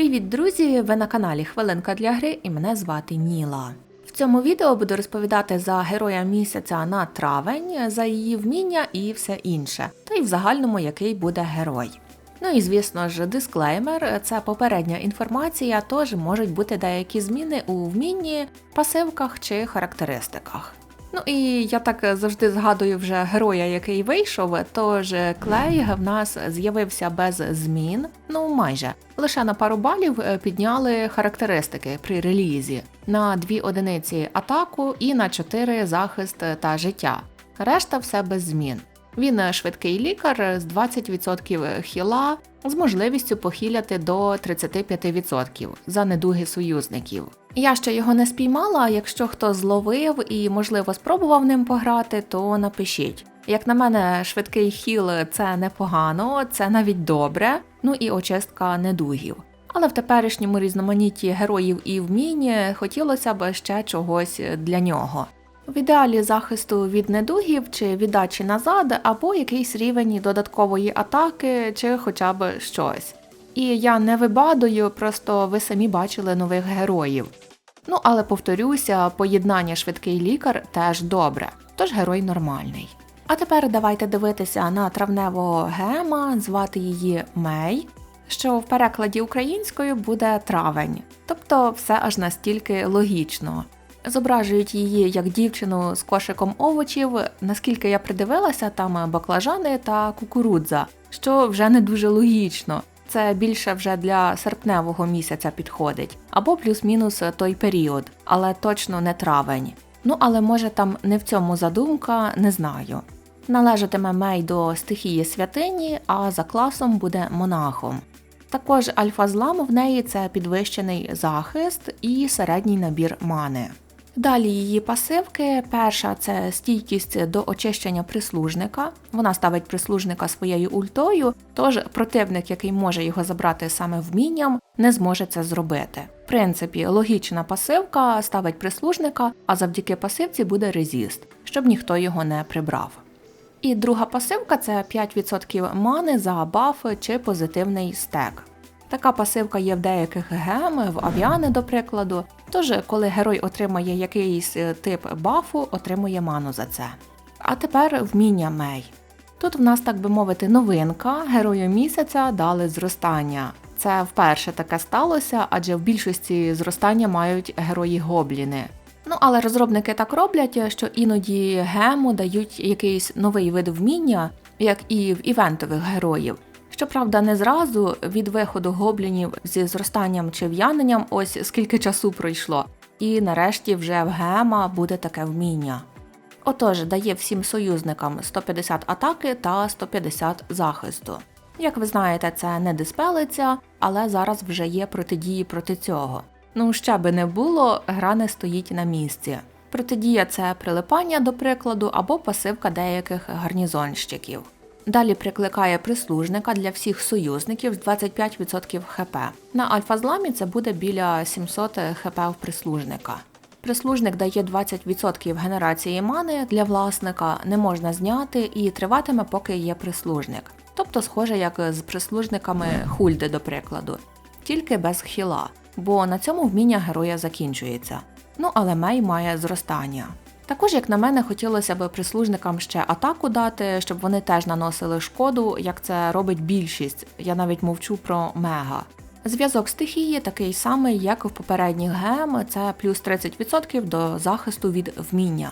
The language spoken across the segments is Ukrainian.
Привіт, друзі! Ви на каналі Хвилинка для гри і мене звати Ніла. В цьому відео буду розповідати за героя місяця на травень, за її вміння і все інше, та й в загальному який буде герой. Ну і звісно ж, дисклеймер це попередня інформація, тож можуть бути деякі зміни у вмінні, пасивках чи характеристиках. Ну і я так завжди згадую вже героя, який вийшов. Тож клей в нас з'явився без змін, ну майже лише на пару балів е, підняли характеристики при релізі на дві одиниці атаку і на 4 захист та життя. Решта все без змін. Він швидкий лікар з 20% хіла з можливістю похиляти до 35% за недуги союзників. Я ще його не спіймала, якщо хто зловив і, можливо, спробував ним пограти, то напишіть. Як на мене, швидкий хіл це непогано, це навіть добре, ну і очистка недугів. Але в теперішньому різноманітті героїв і вмінь хотілося б ще чогось для нього. В ідеалі захисту від недугів чи віддачі назад, або якийсь рівень додаткової атаки, чи хоча б щось. І я не вибадую, просто ви самі бачили нових героїв. Ну, але повторюся, поєднання швидкий лікар теж добре, тож герой нормальний. А тепер давайте дивитися на травневого гема, звати її Мей, що в перекладі українською буде травень, тобто все аж настільки логічно. Зображують її як дівчину з кошиком овочів, наскільки я придивилася, там баклажани та кукурудза, що вже не дуже логічно. Це більше вже для серпневого місяця підходить, або плюс-мінус той період, але точно не травень. Ну але може там не в цьому задумка, не знаю. Належатиме мей до стихії святині, а за класом буде монахом. Також альфа-злам в неї це підвищений захист і середній набір мани. Далі її пасивки. Перша це стійкість до очищення прислужника. Вона ставить прислужника своєю ультою, тож противник, який може його забрати саме вмінням, не зможе це зробити. В принципі, логічна пасивка ставить прислужника, а завдяки пасивці буде резіст, щоб ніхто його не прибрав. І друга пасивка це 5% мани за баф чи позитивний стек. Така пасивка є в деяких гем, в авіани, до прикладу. Тож, коли герой отримає якийсь е, тип бафу, отримує ману за це. А тепер вміння Мей. Тут в нас, так би мовити, новинка, герою місяця дали зростання. Це вперше таке сталося, адже в більшості зростання мають герої гобліни. Ну, але розробники так роблять, що іноді гему дають якийсь новий вид вміння, як і в івентових героїв. Щоправда, не зразу від виходу гоблінів зі зростанням чи в'яненням ось скільки часу пройшло, і нарешті вже в гема буде таке вміння. Отож, дає всім союзникам 150 атаки та 150 захисту. Як ви знаєте, це не диспелиться, але зараз вже є протидії проти цього. Ну, ще би не було, гра не стоїть на місці. Протидія це прилипання, до прикладу, або пасивка деяких гарнізонщиків. Далі прикликає прислужника для всіх союзників з 25% ХП. На альфа-зламі це буде біля 700 ХП в прислужника. Прислужник дає 20% генерації мани для власника, не можна зняти і триватиме, поки є прислужник. Тобто, схоже, як з прислужниками Хульди, до прикладу, тільки без хіла, бо на цьому вміння героя закінчується. Ну але Мей має зростання. Також, як на мене, хотілося б прислужникам ще атаку дати, щоб вони теж наносили шкоду, як це робить більшість. Я навіть мовчу про мега. Зв'язок стихії такий самий, як в попередніх ГМ, це плюс 30% до захисту від вміння.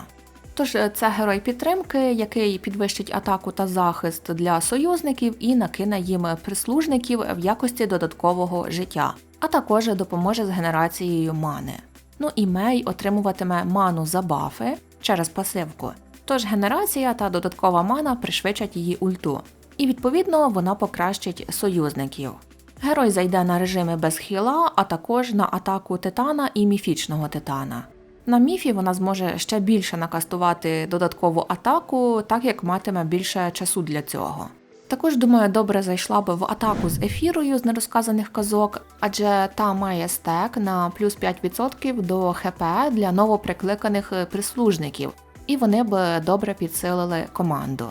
Тож це герой підтримки, який підвищить атаку та захист для союзників і накине їм прислужників в якості додаткового життя, а також допоможе з генерацією мани. Ну і Мей отримуватиме ману за бафи, через пасивку. Тож генерація та додаткова мана пришвидшать її ульту, і відповідно вона покращить союзників. Герой зайде на режими без хіла, а також на атаку титана і міфічного титана. На міфі вона зможе ще більше накастувати додаткову атаку, так як матиме більше часу для цього. Також, думаю, добре зайшла би в атаку з ефірою з нерозказаних казок, адже та має стек на плюс 5% до ХП для новоприкликаних прислужників, і вони б добре підсилили команду.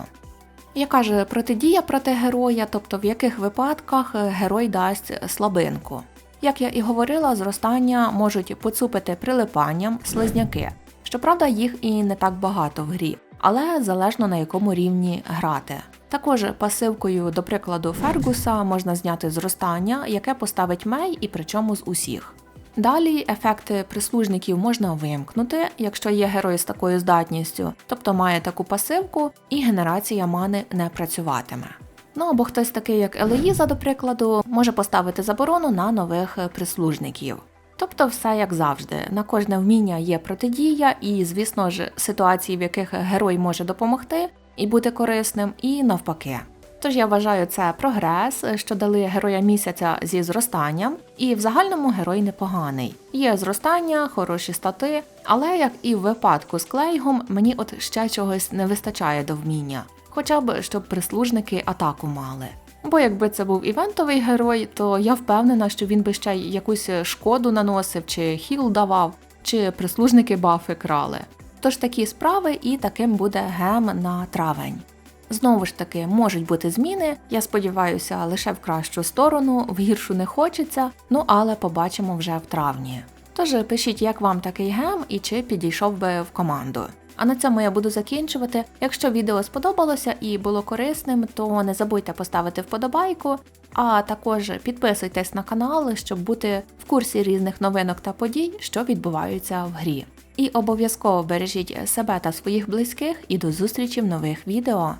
Яка ж протидія проти героя, тобто в яких випадках герой дасть слабинку? Як я і говорила, зростання можуть поцупити прилипанням слизняки. Щоправда, їх і не так багато в грі, але залежно на якому рівні грати. Також пасивкою, до прикладу, Фергуса можна зняти зростання, яке поставить Мей і причому з усіх. Далі ефекти прислужників можна вимкнути, якщо є герой з такою здатністю, тобто має таку пасивку, і генерація мани не працюватиме. Ну або хтось такий, як Елоїза, до прикладу, може поставити заборону на нових прислужників. Тобто все як завжди. На кожне вміння є протидія, і, звісно ж, ситуації, в яких герой може допомогти і бути корисним, і навпаки. Тож я вважаю це прогрес, що дали героя місяця зі зростанням, і в загальному герой непоганий. Є зростання, хороші стати, але як і в випадку з клейгом, мені от ще чогось не вистачає до вміння, хоча б щоб прислужники атаку мали. Бо якби це був івентовий герой, то я впевнена, що він би ще й якусь шкоду наносив, чи хіл давав, чи прислужники бафи крали. Тож такі справи і таким буде гем на травень. Знову ж таки, можуть бути зміни. Я сподіваюся, лише в кращу сторону, в гіршу не хочеться, ну але побачимо вже в травні. Тож пишіть, як вам такий гем і чи підійшов би в команду. А на цьому я буду закінчувати. Якщо відео сподобалося і було корисним, то не забудьте поставити вподобайку, а також підписуйтесь на канал, щоб бути в курсі різних новинок та подій, що відбуваються в грі. І обов'язково бережіть себе та своїх близьких і до зустрічі в нових відео.